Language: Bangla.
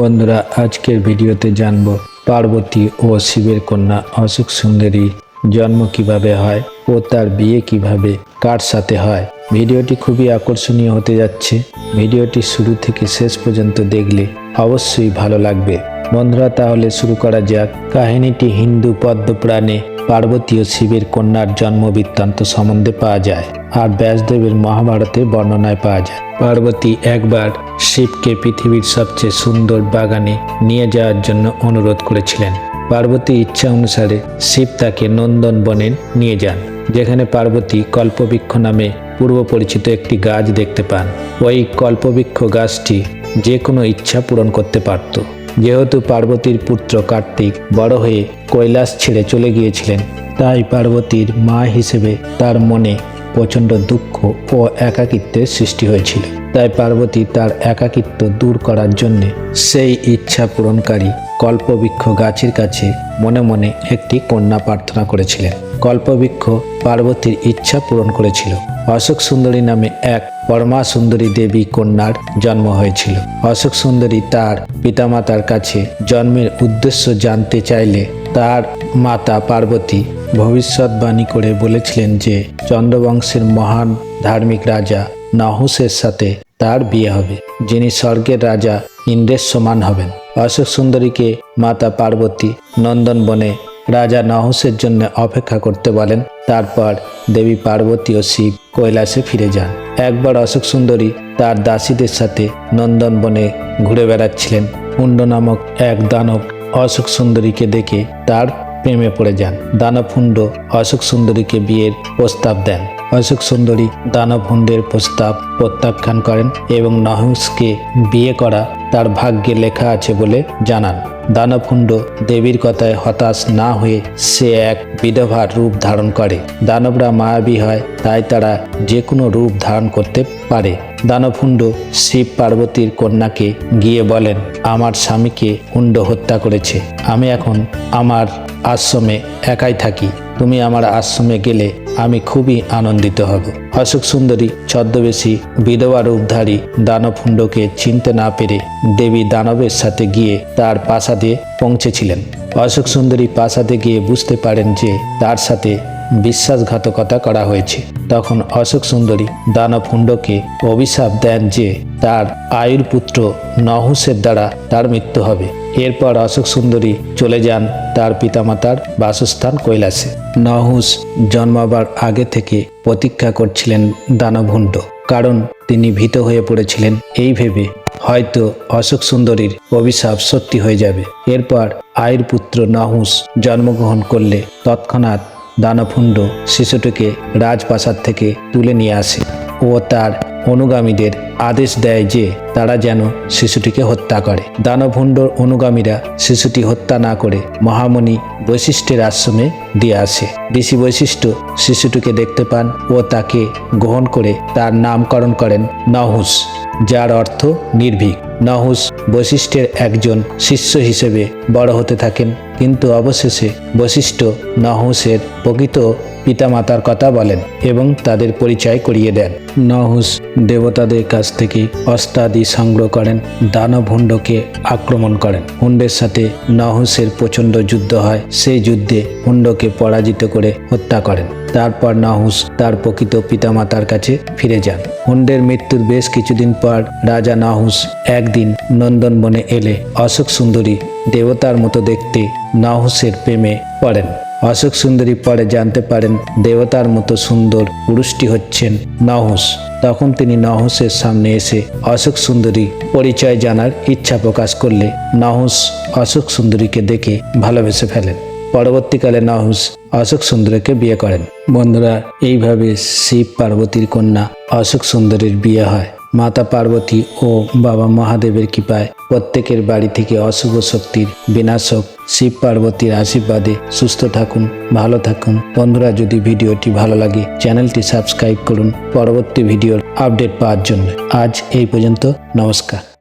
বন্ধুরা, আজকের ভিডিওতে জানব পার্বতী ও শিবের কন্যা অশোক সুন্দরী জন্ম কীভাবে হয় ও তার বিয়ে কীভাবে, কার সাথে হয়। ভিডিওটি খুবই আকর্ষণীয় হতে যাচ্ছে। ভিডিওটি শুরু থেকে শেষ পর্যন্ত দেখলে অবশ্যই ভালো লাগবে। বন্ধুরা, তাহলে শুরু করা যাক। কাহিনীটি হিন্দু পদ্মপুরাণে পার্বতী ও শিবের কন্যার জন্ম বৃত্তান্ত সম্বন্ধে পাওয়া যায়। আর ব্যাসদেবের মহাভারতের বর্ণনায় পাওয়া যায়। পার্বতী একবার শিবকে পৃথিবীর সবচেয়ে সুন্দর বাগানে নিয়ে যাওয়ার জন্য অনুরোধ করেছিলেন। পার্বতী ইচ্ছা অনুসারে শিব তাকে নন্দন বনে নিয়ে যান, যেখানে পার্বতী কল্পবৃক্ষ নামে পূর্ব পরিচিত একটি গাছ দেখতে পান। ওই কল্পবৃক্ষ গাছটি যে কোনো ইচ্ছা পূরণ করতে পারত। যেহেতু পার্বতীর পুত্র কার্তিক বড় হয়ে কৈলাস ছেড়ে চলে গিয়েছিলেন, তাই পার্বতীর মা হিসেবে তার মনে প্রচণ্ড দুঃখ ও একাকিত্বের সৃষ্টি হয়েছিল। তাই পার্বতী তার একাকিত্ব দূর করার জন্যে সেই ইচ্ছা পূরণকারী কল্পবৃক্ষ গাছের কাছে মনে মনে একটি কন্যা প্রার্থনা করেছিলেন। কল্পবৃক্ষ পার্বতীর ইচ্ছা পূরণ করেছিল। অশোক সুন্দরী নামে এক পরমা সুন্দরী দেবী কন্যার জন্ম হয়েছিল। অশোক সুন্দরী তার পিতামাতার কাছে জন্মের উদ্দেশ্য জানতে চাইলে তার মাতা পার্বতী ভবিষ্যৎবাণী করে বলেছিলেন যে চন্দ্রবংশের মহান ধার্মিক রাজা নাহুসের সাথে তার বিয়ে হবে, যিনি স্বর্গের রাজা ইন্দ্রের সমান হবেন। অশোক সুন্দরীকে মাতা পার্বতী নন্দনবনে রাজা নহসের জন্য অপেক্ষা করতে বলেন, তারপর দেবী পার্বতী ও শিব কৈলাসে ফিরে যান। একবার অশোক সুন্দরী তার দাসীদের সাথে নন্দনবনে ঘুরে বেড়াচ্ছিলেন। পুণ্ড নামক এক দানব অশোক সুন্দরীকে দেখে তার প্রেমে পড়ে যান। দানাফুন্ড অশোক সুন্দরীকে বিয়ের প্রস্তাব দেন। অশোক সুন্দরী দানবহুণ্ডের প্রস্তাব প্রত্যাখ্যান করেন এবং নহুসকে বিয়ে করা তার ভাগ্যে লেখা আছে বলে জানান। দানবহুণ্ড দেবীর কথায় হতাশ না হয়ে সে এক বিধবার রূপ ধারণ করে। দানবরা মায়াবী হয়, তাই তারা যে কোনো রূপ ধারণ করতে পারে। দানবহুণ্ড শিব পার্বতীর কন্যাকে গিয়ে বলেন, আমার স্বামীকে হুণ্ড হত্যা করেছে। আমি এখন আমার আশ্রমে একাই থাকি। তুমি আমার আশ্রমে গেলে আমি খুবই আনন্দিত হব। অশোক সুন্দরী, ছদ্মবেশী, বিধবা রূপধারী দানবফুণ্ডকে চিনতে না পেরে দেবী দানবের সাথে গিয়ে তার প্রাসাদে পৌঁছেছিলেন। অশোক সুন্দরী প্রাসাদে গিয়ে বুঝতে পারেন যে তার সাথে বিশ্বাসঘাতকতা করা হয়েছে। তখন অশোক সুন্দরী দানবহুণ্ডকে অভিশাপ দেন যে তার আয়ুর পুত্র নহুসের দ্বারা তার মৃত্যু হবে। এরপর অশোক সুন্দরী চলে যান তার পিতামাতার বাসস্থান কৈলাসে। নহুস জন্মাবার আগে থেকে প্রতীক্ষা করছিলেন দানভুণ্ড কারণ তিনি ভীত হয়ে পড়েছিলেন এই ভেবে। হয়তো অশোক সুন্দরীর অভিশাপ সত্যি হয়ে যাবে। এরপর আয়ের পুত্র নাহুস জন্মগ্রহণ করলে তৎক্ষণাৎ দানভুণ্ড শিশুটিকে রাজপ্রাসাদ থেকে তুলে নিয়ে আসে ও তার অনুগামীদের আদেশ দেয় যে তারা যেন শিশুটিকে হত্যা করে। দানভুণ্ডর অনুগামীরা শিশুটি হত্যা না করে মহামণি বৈশিষ্ট্যের আশ্রমে দিয়ে আসে। ঋষি বৈশিষ্ট্য শিশুটিকে দেখতে পান ও তাকে গ্রহণ করে তার নামকরণ করেন নহুস যার অর্থ নির্ভীক। নহুস বৈশিষ্ট্যের একজন শিষ্য হিসেবে বড় হতে থাকেন। কিন্তু অবশেষে বৈশিষ্ট্য নাহুসের প্রকৃত পিতামাতার কথা বলেন এবং তাদের পরিচয় করিয়ে দেন। নহুস দেবতাদের কাছ থেকে অস্ত্রাদি সংগ্রহ করেন দানব হুণ্ডকে আক্রমণ করেন। হুণ্ডের সাথে নহুসের প্রচণ্ড যুদ্ধ হয়, সেই যুদ্ধে হুণ্ডকে পরাজিত করে হত্যা করেন। তারপর নাহুস তার প্রকৃত পিতামাতার কাছে ফিরে যান। হুণ্ডের মৃত্যুর বেশ কিছুদিন পর রাজা নাহুস একদিন নন্দনবনে এলে অশোক সুন্দরী দেবতার মতো দেখতে নাহুসের প্রেমে পড়েন। অশোক সুন্দরী পরে জানতে পারেন দেবতার মতো সুন্দর পুরুষটি হচ্ছেন নহস তখন তিনি নহসের সামনে এসে অশোক সুন্দরী পরিচয় জানার ইচ্ছা প্রকাশ করলে নহস অশোক সুন্দরীকে দেখে ভালোবেসে ফেলেন। পরবর্তীকালে নাহুস অশোক সুন্দরীকে বিয়ে করেন। বন্ধুরা, এইভাবে শিব পার্বতীর কন্যা অশোক সুন্দরীর বিয়ে হয়। মাতা পার্বতী ও বাবা মহাদেবের কৃপায় প্রত্যেকের বাড়ি থেকে অশুভ শক্তির বিনাশক শিব পার্বতীর আশীর্বাদে সুস্থ থাকুন, ভালো থাকুন। বন্ধুরা, যদি ভিডিওটি ভালো লাগে, চ্যানেলটি সাবস্ক্রাইব করুন। পরবর্তী ভিডিওর আপডেট পাওয়ার জন্য আজ এই পর্যন্ত নমস্কার।